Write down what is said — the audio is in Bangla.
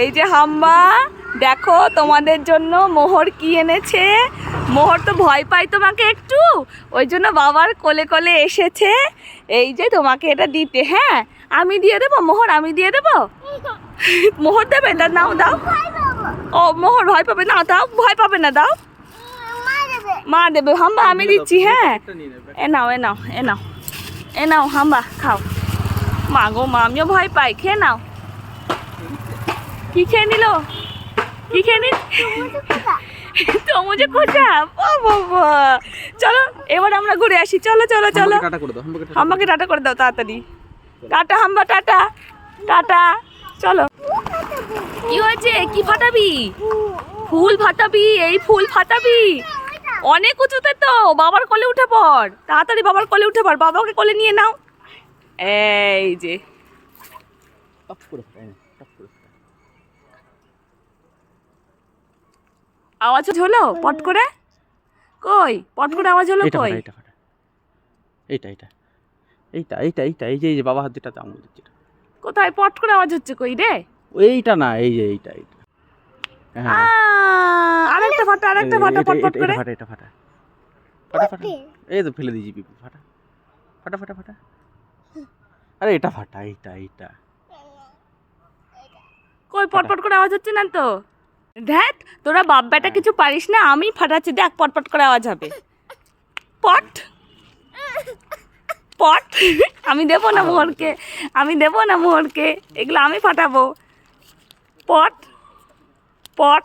এই যে হাম্বা দেখো তোমাদের জন্য মোহর কি এনেছে? মোহর তো ভয় পাই তোমাকে একটু, ওই জন্য বাবার কোলে কোলে এসেছে। এই যে তোমাকে এটা দিতে হ্যাঁ? আমি দিয়ে দেবো মোহর? আমি দিয়ে দেবো? মোহর দেবে? তা নাও, দাও। ও, মোহর ভয় পাবে না, দাও, ভয় পাবে না, দাও। মা দেবে হাম্বা আমি দিচ্ছি হ্যাঁ? এ নাও এ নাও এ নাও। এ নাও হাম্বা খাও। মা গো, মা, আমিও ভয় পাই, খেয়ে নাও। কি খেয়ে নিল? কি খেয়ে নিল তমুজে কোথা বাবা। চলো এবার আমরা ঘুরে আসি। চলো চলো চলো। হাম্বাকে টাটা করে দাও। তাড়াতাড়ি। টাটা হাম্বা টাটা। টাটা। চলো। কি হয়েছে? কি ফাটাবি? ফুল ফাটাবি? এই ফুল ফাটাবি? অনেক উঁচুতে তো। বাবার কোলে উঠে পড়। তাড়াতাড়ি বাবার কোলে উঠে পড়। বাবাকে কোলে নিয়ে নাও। এই যে টপ করে ফেলে, এই নে, টপ করে ফেলে। আওয়াজ হলো? পট করে। কই? পট করে আওয়াজ হলো এইটা কই? ফাটা এইটা ফাটা। এইটা এইটা। এইটা এইটা এইটা এই যে এই যে বাবা হাত যেটা আঙুল দিচ্ছে কোথায়? পট করে আওয়াজ হচ্ছে কই রে? এইটা না এই যে এইটা এইটা। হ্যাঁ। আরেকটা ফাটা আরেকটা ফাটা এটা- পট পট করে। ফাটা এটা ফাটা। ফাটা ফাটা। এই তো ফেলে দিয়েছি পিপি ফাটা। ফাটা ফাটা ফাটা। আরে এটা ফাটা এইটা এইটা। কই? পটপট করে আওয়াজ হচ্ছে না তো? দেখ তোরা বাপ বেটা কিছু পারিস না আমি ফাটাচ্ছি দেখ পট করে আওয়াজ হবে। পট। পট। আমি দেবো না মোহরকে আমি দেবো না মোহরকে এগুলো আমি ফাটাবো। পট। পট।